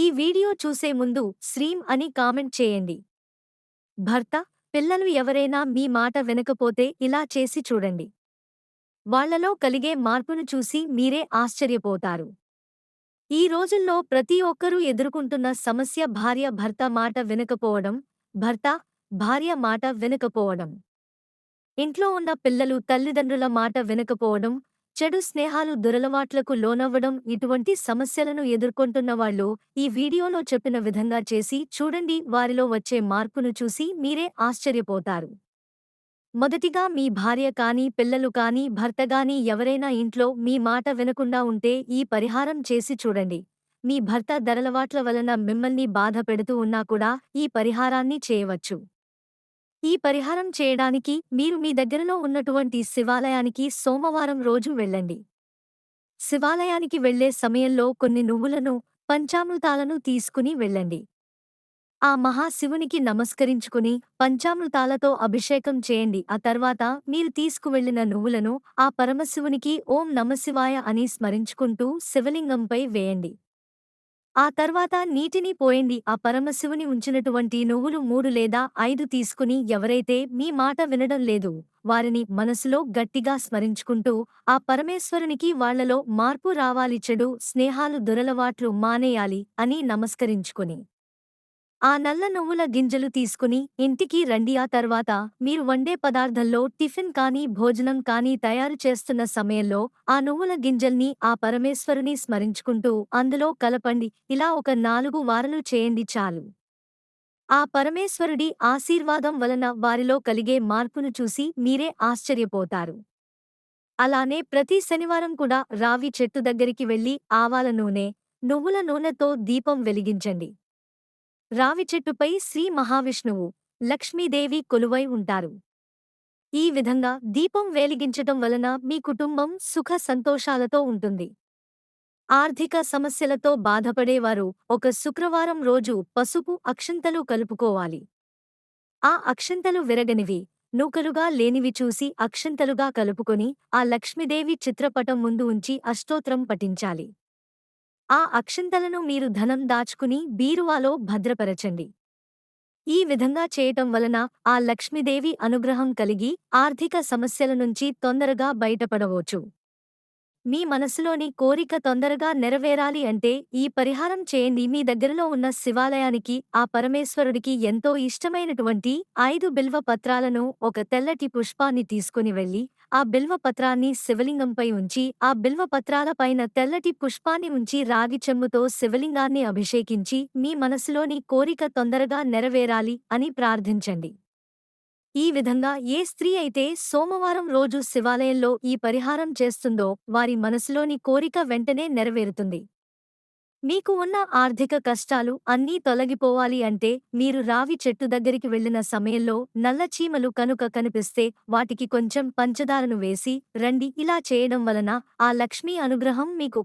ఈ వీడియో చూసే ముందు శ్రీం అని కామెంట్ చేయండి. భర్త పిల్లలు ఎవరైనా మీ మాట వినకపోతే ఇలా చేసి చూడండి. వాళ్ళలో కలిగే మార్పును చూసి మీరే ఆశ్చర్యపోతారు. ఈ రోజుల్లో ప్రతి ఒక్కరూ ఎదుర్కొంటున్న సమస్య భార్య భర్త మాట వినకపోవడం భర్త భార్య మాట వినకపోవడం. ఇంట్లో ఉన్న పిల్లలు తల్లిదండ్రుల మాట వినకపోవడం చెడు స్నేహాలు దురలవాట్లకు లోనవ్వడం ఇటువంటి సమస్యలను ఎదుర్కొంటున్న వాళ్ళు ఈ వీడియోలో చెప్పిన విధంగా చేసి చూడండి వారిలో వచ్చే మార్పును చూసి మీరే ఆశ్చర్యపోతారు. మొదటిగా మీ భార్య కానీ పిల్లలు కానీ భర్త కానీ ఎవరైనా ఇంట్లో మీ మాట వినకుండా ఉంటే ఈ పరిహారం చేసి చూడండి. మీ భర్త ధరలవాట్ల వలన మిమ్మల్ని బాధ పెడుతూ ఉన్నా కూడా ఈ పరిహారాన్ని చేయవచ్చు. ఈ పరిహారం చేయడానికి మీరు మీ దగ్గరలో ఉన్నటువంటి శివాలయానికి సోమవారం రోజు వెళ్ళండి. శివాలయానికి వెళ్ళే సమయంలో కొన్ని నువ్వులను పంచామృతాలను తీసుకుని వెళ్ళండి. ఆ మహాశివునికి నమస్కరించుకుని పంచామృతాలతో అభిషేకం చేయండి. ఆ తర్వాత మీరు తీసుకువెళ్ళిన నువ్వులను ఆ పరమశివునికి ఓం నమశివాయ అని స్మరించుకుంటూ శివలింగంపై వేయండి. ఆ తర్వాత నీటిని పోయింది ఆ పరమశివుని ఉంచినటువంటి నువ్వులు మూడు లేదా ఐదు తీసుకుని ఎవరైతే మీ మాట వినడం లేదు వారిని మనసులో గట్టిగా స్మరించుకుంటూ ఆ పరమేశ్వరునికి వాళ్ళలో మార్పు రావాలి చెడు స్నేహాలు దురలవాట్లు మానేయాలి అని నమస్కరించుకుని. ఆ నల్ల నువ్వుల గింజలు తీసుకుని ఇంటికి రండి. ఆ తర్వాత మీరు వండే పదార్థంలో టిఫిన్ కానీ భోజనం కానీ తయారు చేస్తున్న సమయంలో ఆ నువ్వుల గింజల్ని ఆ పరమేశ్వరుని స్మరించుకుంటూ అందులో కలపండి. ఇలా ఒక నాలుగు వారలు చేయండి చాలు. ఆ పరమేశ్వరుడి ఆశీర్వాదం వలన వారిలో కలిగే మార్పును చూసి మీరే ఆశ్చర్యపోతారు. అలానే ప్రతి శనివారం కూడా రావి చెట్టు దగ్గరికి వెళ్ళి ఆవాల నూనె నువ్వుల నూనెతో దీపం వెలిగించండి. రావి చెట్టుపై శ్రీ మహావిష్ణువు లక్ష్మీదేవి కొలువై ఉంటారు. ఈ విధంగా దీపం వేలిగించటం వలన మీ కుటుంబం సుఖ సంతోషాలతో ఉంటుంది. ఆర్థిక సమస్యలతో బాధపడేవారు ఒక శుక్రవారం రోజు పసుపు అక్షంతలు కలుపుకోవాలి. ఆ అక్షంతలు విరగనివి నూకలుగా లేనివి చూసి అక్షంతలుగా కలుపుకొని ఆ లక్ష్మీదేవి చిత్రపటం ముందు ఉంచి అష్టోత్రం పఠించాలి. ఆ అక్షింతలను మీరు ధనం దాచుకుని బీరువాలో భద్రపరచండి. ఈ విధంగా చేయటం వలన ఆ లక్ష్మీదేవి అనుగ్రహం కలిగి ఆర్థిక సమస్యల నుంచి తొందరగా బయటపడవచ్చు. మీ మనసులోని కోరిక తొందరగా నెరవేరాలి అంటే ఈ పరిహారం చేయండి. మీ దగ్గరలో ఉన్న శివాలయానికి ఆ పరమేశ్వరుడికి ఎంతో ఇష్టమైనటువంటి ఐదు బిల్వ పత్రాలను ఒక తెల్లటి పుష్పాన్ని తీసుకుని వెళ్ళి ఆ బిల్వ పత్రాన్ని శివలింగంపై ఉంచి ఆ బిల్వ పత్రాల పైన తెల్లటి పుష్పాన్ని ఉంచి రాగి చెమ్ముతో శివలింగాన్ని అభిషేకించి మీ మనసులోని కోరిక తొందరగా నెరవేరాలి అని ప్రార్థించండి. ఈ విధంగా ఏ స్త్రీ అయితే సోమవారం రోజు శివాలయంలో ఈ పరిహారం చేస్తుందో వారి మనసులోని కోరిక వెంటనే నెరవేరుతుంది. మీకు ఉన్న ఆర్థిక కష్టాలు అన్నీ తొలగిపోవాలి అంటే మీరు రావి చెట్టు దగ్గరికి వెళ్ళిన సమయంలో నల్ల చీమలు కనుక కనిపిస్తే వాటికి కొంచెం పంచదారను వేసి రండి ఇలా చేయడం వలన ఆ లక్ష్మీ అనుగ్రహం మీకు